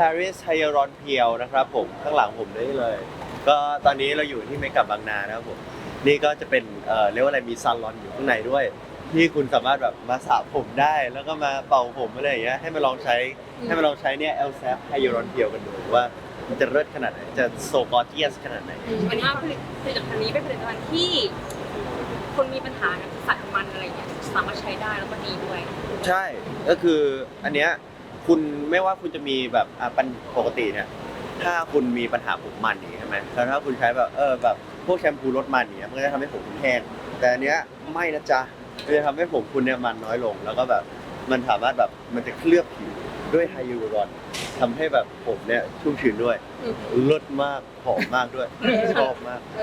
Paris Hyaluron Peel นะครับผมข้างหลังผมนี่เลย ก็ตอนนี้เราอยู่ที่เมกับบางนานะครับผมนี่ก็จะเป็นเอ่อเรียกว่าอะไรมีซาลอนอยู่ข้างในด้วย ที่คุณสามารถแบบมาสระผมได้ แล้วก็มาเป่าผมอะไรอย่างเงี้ยให้มาลองใช้ให้มาลองใช้เนี่ย l s a f Hyaluron Peel กันดูว่ามันจะเลิศขนาดไหนจะโซกอร์เจียสขนาดไหน อันนี้ผลิตผลิตภัณฑ์นี้เป็นผลิตภัณฑ์ที่ คนมีปัญหากับสัตว์มันอะไรอย่างเงี้ยสามารถใช้ได้แล้วก็ดีด้วย ใช่ ก็คืออันเนี้ย คุณไม่ว่าคุณจะมีแบบอะปัญปกติเนี่ย ถ้าคุณมีปัญหาผมมันอย่างนี้ใช่ไหมแล้วถ้าคุณใช้แบบเออแบบพวกแชมพูลดมันอย่างเนี้ยมันก็จะทำให้ผมคุณแห้ง แต่อันเนี้ยไม่นะจ๊ะมันจะทำให้ผมคุณเนี่ยมันน้อยลง แล้วก็แบบมันสามารถแบบมันจะเคลือบผิวด้วยไฮยูรอนทำให้แบบผมเนี่ยชุ่มชื้นด้วยเลิศมากหอมมากด้วยชอบมาก เอ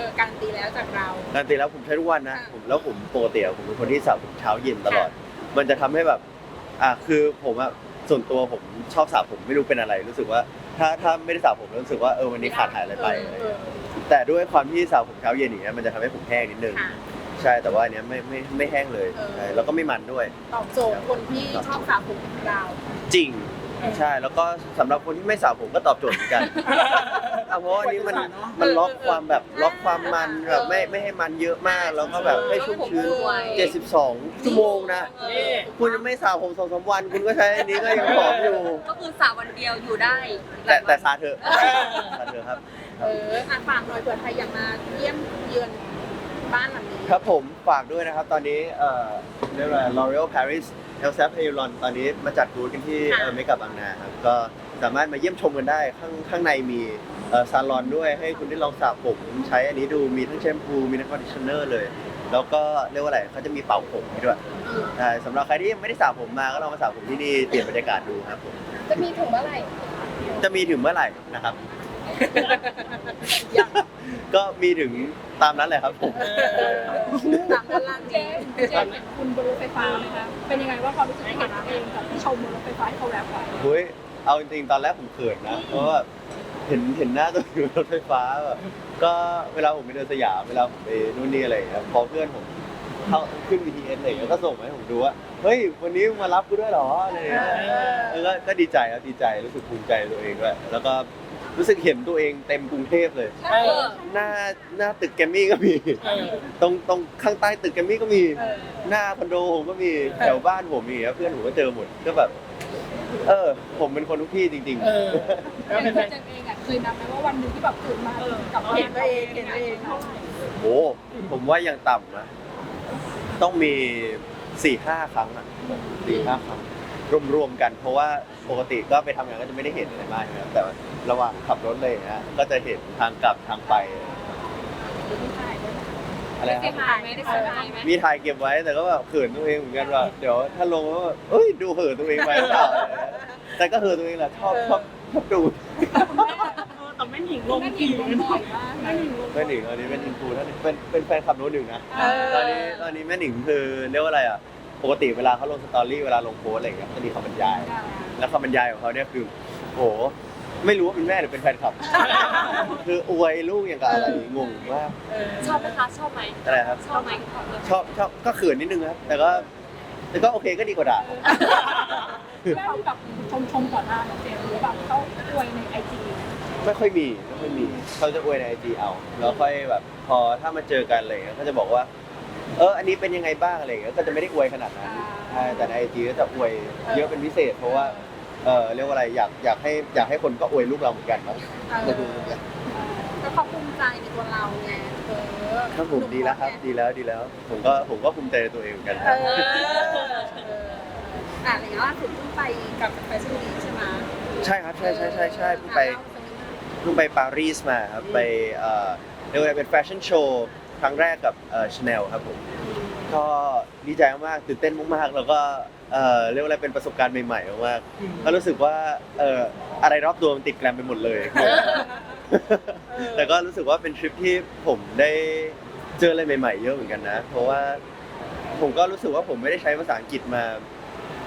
อการันตีแล้วจากเราการตีแล้วผมใช้ทุกวันนะค่ะ ผมแล้วผมปกติอะผมเป็นคนที่สระผมเช้าเย็นตลอด มันจะทำให้แบบ อะคือผมอะ ส่วนตัวผมชอบสระผมไม่รู้เป็นอะไร รู้สึกว่าถ้าถ้าไม่ได้สระผมแล้วรู้สึกว่าเออวันนี้ขาดหายอะไรไปอะไรเอเงี้อยแต่ด้วยความที่สระผมเช้าเย็นอย่างเงี้ยมันจะทำให้ผมแห้งนิดนึง ค่ะใช่แต่ว่าอันเนี้ยไม่ไม่ไม่แห้งเลยเออใช่แล้วก็ไม่มันด้วย ตอบโจทย์คนที่ชอบสระผมของเรา จริง ใช่แล้วก็สำหรับคนที่ไม่สระผมก็ตอบโจทย์เหมือนกันอะเพราะว่าอันนี้มันมันล็อกความแบบล็อกความมันแบบไม่ไม่ให้มันเยอะมาก แล้วก็แบบให้ชุ่มชื้น72 ชั่วโมงนะ นี่คุณยังไม่สระผมสองสามวัน คุณก็ใช้อันนี้ก็ยังหอมอยู่ ก็คือสระวันเดียวอยู่ได้แต่แต่สาเถอะสาเถอะครับ เอออะฝากหน่อยเผื่อใครอยากมาเยี่ยมเยือน บ้านหลังนี้ครับผมฝากด้วยนะครับ ตอนนี้เอ่อเรียกว่า L'Oreal Paris El s a p h e r o n ตอนนี้มาจัดบูธกันที่เมกับบางนาครับก็สามารถมาเยี่ยมชมกันได้ข้างข้างในมีซาลอนด้วยให้คุณได้ลองสระผม ใช้อันนี้ดูมีทั้งแชมพูมีทั้งคอนดิชเนอร์เลย แล้วก็เรียกว่าอะไรเขาจะมีเป่าผมให้ด้วยเออใช่สำหรับใครที่ยังไม่ได้สระผมมาก็ลองมาสระผมที่นี่เปลี่ยนบรรยากาศดูครับผมจะมีถึงเมื่อไหร่จะมีถึงเมื่อไหร่นะครับยัง ก็มีถึงตามนั้นแหละครับผมตามด้านล่างเจ๊นี้เจ๊เห็นคุณบนรถไฟฟ้าไหมคะ เป็นยังไงว่าความรู้สึกที่เห็นตัวเองกับที่ชมบนรถไฟฟ้าที่เขาแรปไว้เฮ้ยเอาจริงๆตอนแรกผมเขินนะ เพราะว่าเห็นเห็นหน้าตัวเองบนรถไฟฟ้าแบบก็เวลาผมไปเดินสยามเวลาผมไปนู่นนี่อะไรอย่างเงี้ยพอเพื่อนผมเข้าขึ้น BTS อะไรอย่างเงี้ยก็ส่งมาให้ผมดูว่าเฮ้ยวันนี้มารับกูด้วยเหรออะไรอย่างเงี้ยเออก็ก็ดีใจครับดีใจรู้สึกภูมิใจในตัวเองด้วยแล้วก็ รู้สึกเห็นตัวเองเต็มกรุงเทพเลย เออ หน้าหน้าตึกแกรมมี่ก็มีตรงตรงข้างใต้ตึกแกรมมี่ก็มี เออ หน้าคอนโดผมก็มีแถวบ้านผมมีครับเพื่อนผมก็เจอหมดก็แบบ เออ ผมเป็นคนทุกที่จริง เออแล้วเป็นเจมเองอะเคยนับไหมว่าวันหนึ่งที่แบบตื่นมากับเห็นตัวเองเห็นตัวเอง ๆโอ้ผมว่ายังต่ำนะต้องมีสี่ห้าครั้งอะสี่ห้าครั้ง รวมๆกัน เพราะว่าปกติก็ไปทำงานก็จะไม่ได้เห็นอะไรมากใช่ไหมครับแต่ ระหว่างขับรถเลยนะก็จะเห็นทางกลับทางไปอะไรได้คเสีรัยบหายไหมได้เสียหายไหมมีถ่ายเก็บไว้แต่ก็แบบเขินตัวเองเหมือนกันว่าเดี๋ยวถ้าลงแล้วแบบเอ้ยดูเขินตัวเองไปหรือเปล่าแต่ก็เขินตัวเองแหละชอบชอบชอบดูแต่ไม่หนิงลงกี่บ่อยมากไม่หนิงลงแม่หนิงตอนนี้เป็นอินฟูท่านหนึ่งเป็นเป็นแฟนคลับโน้ตหนึ่งนะเออตอนนี้ตอนนี้แม่หนิงคือเรียกว่าอะไรอะปกติเวลาเขาลงสตอรี่เวลาลงโพสอะไรอย่างเงี้ยจะมีคำบรรยาย แล้วคำบรรยายของเขาเนี่ยคือโห ไม่รู้ว่าเป็นแม่หรือเป็นแฟนคลับ คืออวยลูกอย่างกับอะไรงงมากชอบไหมคะชอบไหมอะไรครับ ชอบไหมชอบชอบก็เขินนิดนึงครับ แต่ก็แต่ก็โอเคก็ดีกว่าด่าเขาแบบชมชมต่อหน้าน้องเจมหรือแบบเขาอวยในไอจีไม่ค่อยมีไม่ค่อยมีเขาจะอวยในไอจีเอาแล้วค่อยแบบพอถ้ามาเจอกันอะไรอย่างเงี้ยก็จะบอกว่า เอออันนี้เป็นยังไงบ้างอะไรอย่างเงี้ยก็จะไม่ได้อวยขนาดนั้นใช่แต่ในไอจีก็จะอวยเยอะเป็นพิเศษเพราะว่า เออเรียกว่าอะไรอยากอยากให้อยากให้คนก็อวยลูกเราเหมือนกันมั้งเออก็เขาภูมิใจในตัวเราไงเออครับผมดีแล้วครับ ดีแล้วดีแล้ว ผมก็ผมก็ภูมิใจในตัวเองเหมือนกันคเอรับ อเอออะอะไรอย่างเงี้ยล่าสุดเพิ่งไปกับแฟชั่นวีคใช่ไหมใช่ครับใช่ใช่ใช่ใช่เพิ่งไป อะเล่าสักนิดนึงเพิ่งไปปารีสมาครับไปเอ่อเรียกว่าอะไรเป็นแฟชั่นโชว์ครั้งแรกกับเอ่อชาแนลครับผม ก็ดีใจมากๆตื่นเต้นมากๆ แล้วก็เอ่อเรียกว่าอะไรเป็นประสบการณ์ใหม่ๆมากๆก็รู้สึกว่าเอ่ออะไรรอบตัวมันติดแกรมไปหมดเลยแต่ก็รู้สึกว่าเป็นทริปที่ผมได้เจออะไรใหม่ ๆ เยอะเหมือนกันนะ เพราะว่าผมก็รู้สึกว่าผมไม่ได้ใช้ภาษาอังกฤษมา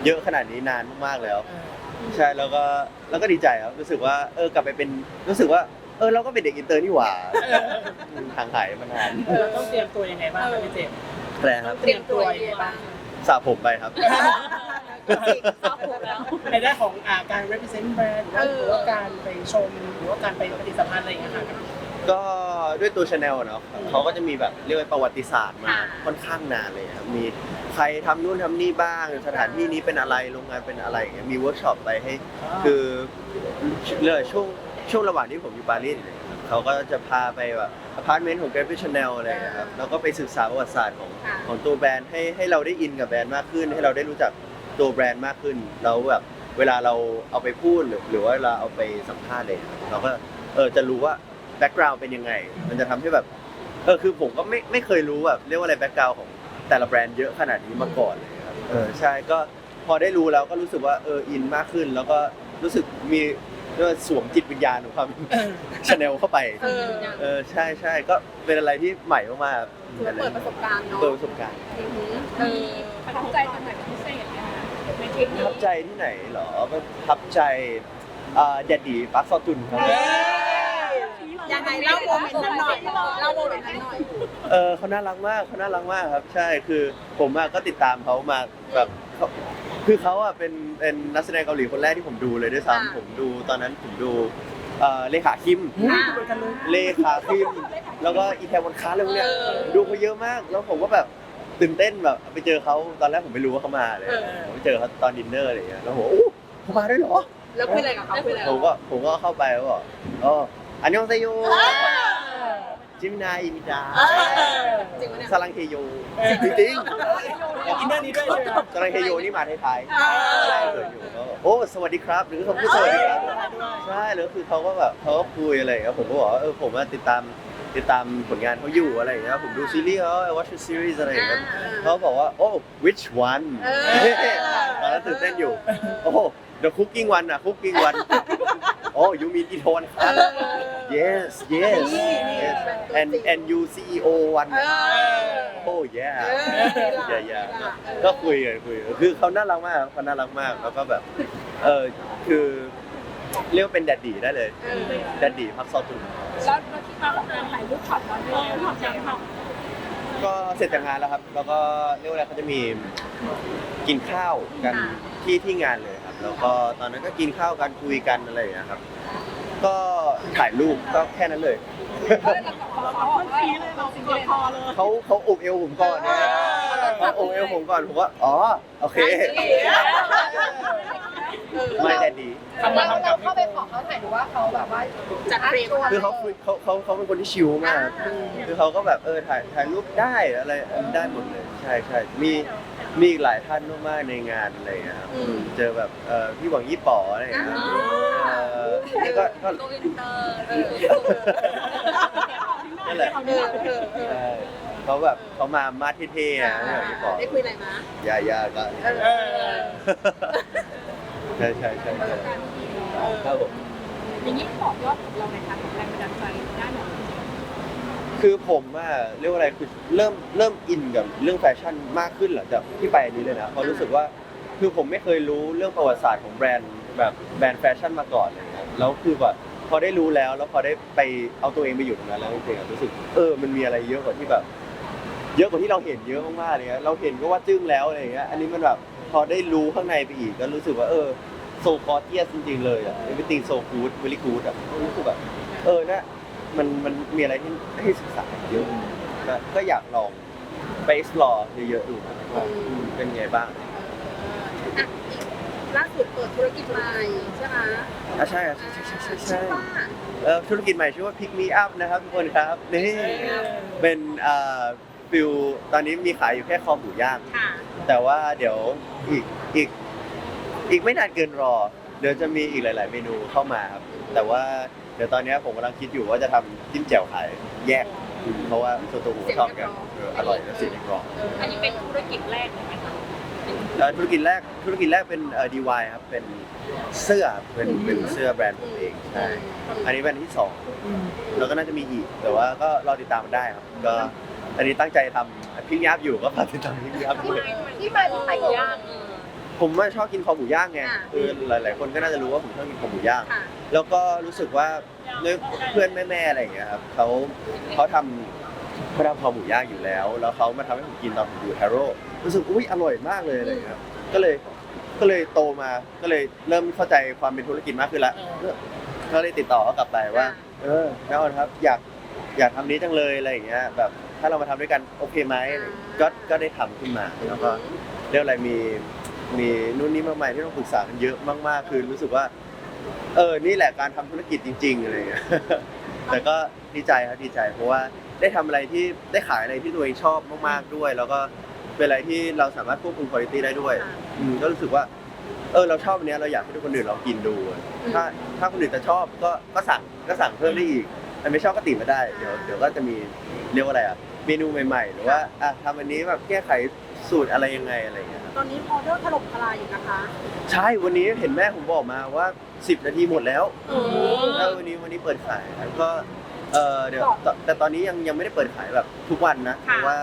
เยอะขนาดนี้นานมากๆแล้ว ใช่แล้วก็แล้วก็ดีใจครับรู้สึกว่าเออกลับไปเป็นรู้สึกว่า เออเราก็เป็นเด็กอินเตอร์นี่หว่าห่างหายมานาน เราต้องเตรียมตัวยังไงบ้างพี่เจม อะไรครับเตรียมตัวยังไงบ้างสระผมไปครับเเข้าหูแล้ว ในด้านของอ่าการ represent brand หรือว่าหรือว่าการไปชม หรือว่าการไปปฏิสัมพันธ์อะไรอย่างเงี้ยค่ะ ก็ด้วยตัวชาแนลเนาะเขาก็จะมีแบบเรียกว่าประวัติศาสตร์มาค่ะ ค่อนข้างนานเลยครับมีใครทำนู่นทำนี่บ้าง สถานที่นี้เป็นอะไรโรงงานเป็นอะไรอย่างเงี้ยมีเวิร์กช็อปไปให้ คือเรื่องช่วงช่วงระหว่างที่ผมอยู่ปารีสเนี่ยครับ เขาก็จะพาไปแบบอพาร์ตเมนต์ของเกรฟิชแนลอะไรอย่างเงี้ยครับแล้วก็ไปศึกษาประวัติศาสตร์ของค่ะ ของตัวแบรนด์ให้ให้เราได้อินกับแบรนด์มากขึ้น ให้เราได้รู้จักตัวแบรนด์มากขึ้นแล้วแบบเวลาเราเอาไปพูดหรือหรือว่าเราเอาไปสัมภาษณ์เลยครับเราก็เออจะรู้ว่าแบ็กกราวด์เป็นยังไง มันจะทำให้แบบเออคือผมก็ไม่ไม่เคยรู้แบบเรียกว่าอะไรแบ็กกราวด์ของแต่ละแบรนด์เยอะขนาดนี้มาก่อนเลยครับเออใช่ก็พอได้รู้แล้วก็รู้สึกว่าเอออินมากขึ้น แล้วก็รู้สึกมี เรียกว่าสวมจิตวิญญาณของความชาแนลเข้าไป เออเออใช่ใช่ก็เป็นอะไรที่ใหม่มากๆครับถือว่าเปิดประสบการณ์เนาะเปิดประสบการณ์อือหือเออประทับใจตรงไหนเป็นพิเศษไหมคะในทริปประนี้ทับใจที่ไหนเหรอประทับใจเอ่อแดดดี้ปักซอตุนครับ ยังไงเล่าโมเมนต์นั้นหน่อยเล่าโมเมนต์นั้นหน่อยเออเขาน่ารักมากเขาน่ารักมากครับ ใช่คือผมอะก็ติดตามเขามาแบบเขา คือเขาอะเป็นเป็นนักแสดงเกาหลีคนแรกที่ผมดูเลยด้วยอ่าซ้ำผมดูตอนนั้นผมดูเอ่อเลขาคิมอ่าเหมือนกันเลยเลขาคิม แล้วก็อีแทวันคาร์อะไรพวกเนี้ยเออดูเขาเยอะมาก แล้วผมก็แบบตื่นเต้นแบบไปเจอเขาตอนแรกผมไม่รู้ว่าเขามาเลยเออผมไปเจอเขาตอนดินเนอร์อะไรอย่างเงี้ยแล้วผมโอ้เขามาด้วยเหรอแล้วคุยอะไรกับเขาคุยอะไรผมก็ผมก็เข้าไปแล้วบอกอ๋ออันยองเซโยจิมินาอิมิดา สลังเฮโยจริงอินเนอร์นี้ด้วยใช่ไหมครับๆสลังเฮโยนี่มาท้ายเอๆใช่อเกิดอยู่แล้วก็โอ้สวัสดีครับ หรือเขาพูดสวัสดีครับ ใช่แล้วคือเขาก็แบบเขาก็คุยอะไรอย่างเงี้ยผมก็บอกว่าเออผมว่าติดตามติดตามผลงานเขาอยู่อะไรอย่างเงี้ยผมดูซีรีส์เขา I watch the series อะไรอย่างเงี้ยอ่าเขาบอกว่า โอ้ which one เออ ตอนนั้นตื่นเต้นอยู่ โอ้ the cooking one อะ cooking one โอ้ you mean อีโทนครับ yes yes นี่นี่ yes เป็น and ตัวจริง and you CEO one เออ โอ้ yeah เออ yeah yeah ก็คุยกันคุยกันคือเขาน่ารักมากครับเขาน่ารักมากแล้วก็แบบเออคือเรียกว่าเป็นแดดดี้ได้เลยเออแดดดี้พักซอตุนแล้วเราคิดมาว่าการถ่ายรูปช็อตวันนี้ทำยังไงบ้างก็เสร็จจากงานแล้วครับ แล้วก็เรียกว่าอะไรเขาจะมีกินข้าวกันที่ที่งานเลยครับ แล้วก็ตอนนั้นก็กินข้าวกันคุยกันอะไรอย่างเงี้ยครับ ก็ถ่ายรูปก็แค่นั้นเลยเรา คนซีเลยเราซีเลยพอเลยเขาเขาอบเอวผมก่อนนะเขาอุบเอวผมก่อนผมว่าอ๋อโอเคไม่แดดดีทำมาทำกับเข้าไปขอเขาถ่ายหรือว่าเขาแบบว่าจัดเตรียมคือเขาเขาเขาเขาเป็นคนที่ชิลมาก คือเขาก็แบบเออถ่ายถ่ายรูปได้อะไรได้หมดเลย ใช่ใช่มีมีอีกหลายท่านมากๆในงานอะไรอย่างเงี้ยครับเจอแบบเออพี่หวังยี่ป๋ออะไรอย่างเงี้ยแล้วก็ก็ นเตอร์เออนั่นแหละเออเออเออใช่เขาแบบเขามามาเท่ๆอะพี่หวังยี่ป๋อได้คุยอะไรมายายาก็เออเออใช่ใช่ใช่ใช่ครับผมอย่างนี้ตอบยอดของเราในทางของแรงบันดาลใจได้หมดคือผมอะเรียกว่าอะไรคือเริ่มเริ่มอินกับเรื่องแฟชั่นมากขึ้นหลังจากที่ไปอันนี้เลยนะเพราะรู้สึกว่าคือผมไม่เคยรู้เรื่องประวัติศาสตร์ของแบรนด์แบบแบรนด์แฟชั่นมาก่อนเลยครับแล้วคือแบบ พอได้รู้แล้ว แล้วพอได้ไปเอาตัวเองไปอยู่ตรงนั้นแล้วจริงๆอะรู้สึกเออมันมีอะไรเยอะกว่าที่แบบ เยอะกว่าที่เราเห็นเยอะมากๆเลยนะเราเห็นก็ว่าจึ้งแล้วอะไรอย่างเงี้ยอันนี้มันแบบพอได้รู้ข้างในไปอีกก็รู้สึกว่าเออโซคอเทียสจริงๆเลยอะ everything so good very good อะรู้สึกแบบเออนะมันมันมีอะไรที่ให้ศึกษาเยอะก็ก็อยากลองไป explore เยอะๆดูนะว่าเป็นไงบ้าง ล่าสุดเปิดธุรกิจใหม่ใช่ไหมอะใช่อะใช่ใช่ใช่ใช่ชื่ใช่อว่าเออธุรกิจใหม่ชื่อว่า Pick Me Up นะครับทุกคนครับนี่เป็นเอ่อฟิลตอนนี้มีขายอยู่แค่คอหมูย่าง ค่ะแต่ว่าเดี๋ยวอีกอีกอีกไม่นานเกินรอ เดี๋ยวจะมีอีกหลาย ๆ เมนูเข้ามาครับแต่ว่าเดี๋ยวตอนนี้ผมกำลังคิดอยู่ว่าจะทำจิ้มแจ่วขายแยก เพราะว่าส่วนตัวผมชอบกันเอออร่อยและเสียงกรอบอันนี้เป็นธุรกิจแรกเลยไหมคะ เอ่อธุรกิจแรกธุรกิจแรกเป็นเอ่อ DY ครับเป็นเสื้อเป็นเป็นเสื้อแบรนด์ผมเองใช่อันนี้เป็นอันที่สองแล้วก็น่าจะมีอีก แต่ว่าก็รอติดตามมันได้ครับก็อันนี้ตั้งใจทำพิ้งยับอยู่ก็ฝากติดตามพิ้งยับด้วยที่มาที่ไปไก่ของย่างเออผมว่าชอบกินคอหมูย่างไงคือหลาย ๆ คนก็น่าจะรู้ว่าผมชอบกินคอหมูย่าง ค่ะ แล้วก็รู้สึกว่าด้วยเพื่อนแม่ๆอะไรอย่างเงี้ยครับเขาเขาทำเขาทำคอหมูย่างอยู่แล้ว แล้วเขามาทำให้ผมกินตอนผมอยู่แฮร์โร่ รู้สึกอุ้ยอร่อยมากเลยอะไรอย่างเงี้ยครับก็เลยก็เลยโตมาก็เลยเริ่มเข้าใจความเป็นธุรกิจมากขึ้นละเออก็เลยติดต่อเขากลับไปว่า เออแม่ออนครับอยากอยากทำนี้จังเลยอะไรอย่างเงี้ยแบบถ้าเรามาทำด้วยกันโอเคไหมก็ก็ได้ทำขึ้นมาแล้วก็เรียกอะไรมีมีนู่นนี่มากมายที่ต้องปรึกษากันเยอะมากๆ คือรู้สึกว่า เออนี่แหละการทำธุรกิจจริง ๆอะไรอย่างเงี้ยแต่ก็ดีใจครับดีใจเพราะว่าได้ทำอะไรที่ได้ขายอะไรที่ตัวเองชอบมากๆด้วย แล้วก็ เป็นอะไรที่เราสามารถควบคุมคุณภาพได้ด้วยอืมก็รู้สึกว่า เออเราชอบอันเนี้ยเราอยากให้ทุกคนอื่นลองกินดูอะถ้าถ้าคนอื่นจะชอบก็ก็สั่งก็สั่งเพิ่มได้อีกแต่ไม่ชอบก็ติดมาได้เดี๋ยวเดี๋ยวก็จะมีเรียกว่าอะไรอะเมนูใหม่ๆ หรือว่าอะทำอันนี้แบบแก้ไขสูตรอะไรยังไงอะไรอย่างเงี้ยครับตอนนี้ออเดอร์ถล่มทลายอยู่นะคะ ใช่วันนี้เห็นแม่ผมบอกมาว่า 10 นาทีหมดแล้วโอ้แล้ววันนี้วันนี้เปิดขายครับก็เออเดี๋ยวแต่แต่ตอนนี้ยังยังไม่ได้เปิดขายแบบทุกวันนะเพราะว่า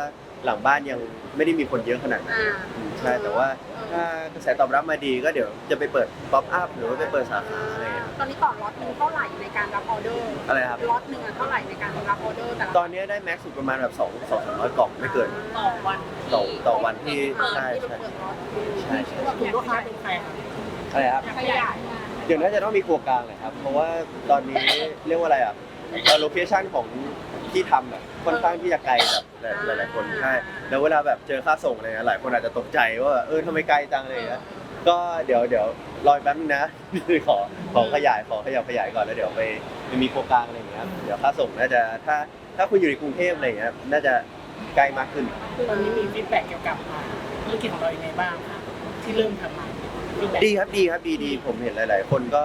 หลังบ้านยังไม่ได้มีคนเยอะขนาดนั้นอ่า อืมใช่แต่ว่าถ้ากระแสตอบรับมาดีก็เดี๋ยวจะไปเปิดป๊อปอัพหรือว่าไปเปิดสาขาอะไรอย่างเงี้ยครับตอนนี้ต่อล็อตหนึงเท่าไหร่ในการรับออเดอร์อะไรครับ ล็อตหนึ่งอะเท่าไหร่ในการรับออเดอร์แต่ละตอนนี้ได้แม็กซ์สุดประมาณแบบ2 2 3 0 0กล่องไม่เกิน ต่อวันต่อต่อวันที่เปิดใช่ที่เราใช่เปิดล็อตใช่ใช่กลุ่มลูกค้าเป็นใครครับอะไรครับ ขยายงานเดี๋ยวน่าจะต้องมีครัวกลางเลยครับ เพราะว่าตอนนี้ เรียกว่าอะไรอะโลเคชันของที่ทำอะ ค่อนข้างที่จะไกลแบบหลายๆคนใช่แล้วเวลาแบบเจอค่าส่งอะไรเงี้ยหลายคนอาจจะตกใจว่าเออทำไมไกลจังอะไรเงี้ยก็เดี๋ยวเดี๋ยวรออีกแป๊บนึงนะขอขอขยายขอขยับขยายก่อนแล้วเดี๋ยวไปไปมีครัวกางอะไรเงี้ยเดี๋ยวค่าส่งน่าจะถ้าถ้าคุณอยู่ในกรุงเทพอะไรเงี้ยน่าจะใกล้มากขึ้นตอนนี้มีฟีดแบ็กเกี่ยวกับธุรกิจของเรายังไงบ้างครับที่เริ่มทำมาฟีดแบ็กดีครับดีครับดีดีผมเห็นหลาย ๆ คนก็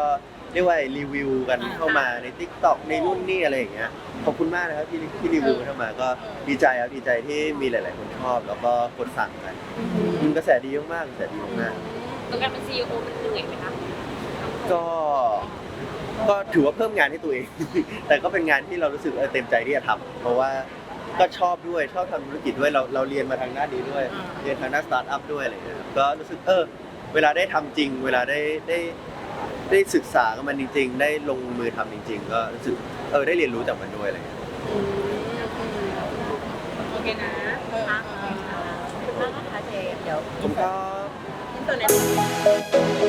เรียกว่ารีวิวกันเข้ามาใน t ิ k t o k ในรุ่นนี่อะไรอย่างเงี้ยขอบคุณมากนะครับที่ที่รีวิวเข้ามาก็ดีใจครับดีใจที่มีหลาย ๆ คนชอบ แล้วก็กดสั่งกันอืมกระแสดีมากๆกระแสดีมากตัวการเป็นซีอีโอมันเหนื่อยไหมคะๆก็ ก็ถือว่าเพิ่มงานให้ตัวเอง แต่ก็เป็นงานที่เรารู้สึกเออเต็มใจที่จะทำเพราะว่าก็ชอบด้วยชอบทำธุรกิจด้วยเราเราเรียนมาทางด้านนี้ด้วย เรียนทางด้านสตาร์ทอัพด้วยอะไรอย่างเงี้ยครับก็รู้สึกเออเวลาได้ทำจริง เวลาได้ได้ ได้ศึกษากับมันจริง ๆ ได้ลงมือทำจริง ๆ ก็รู้สึกเออได้เรียนรู้จากมันด้วยอะไรอย่างเงี้ยโอเคนะค่ะขอบคุณมากนะคะเจมเดี๋ยวผมก็อินเทอร์เน็ต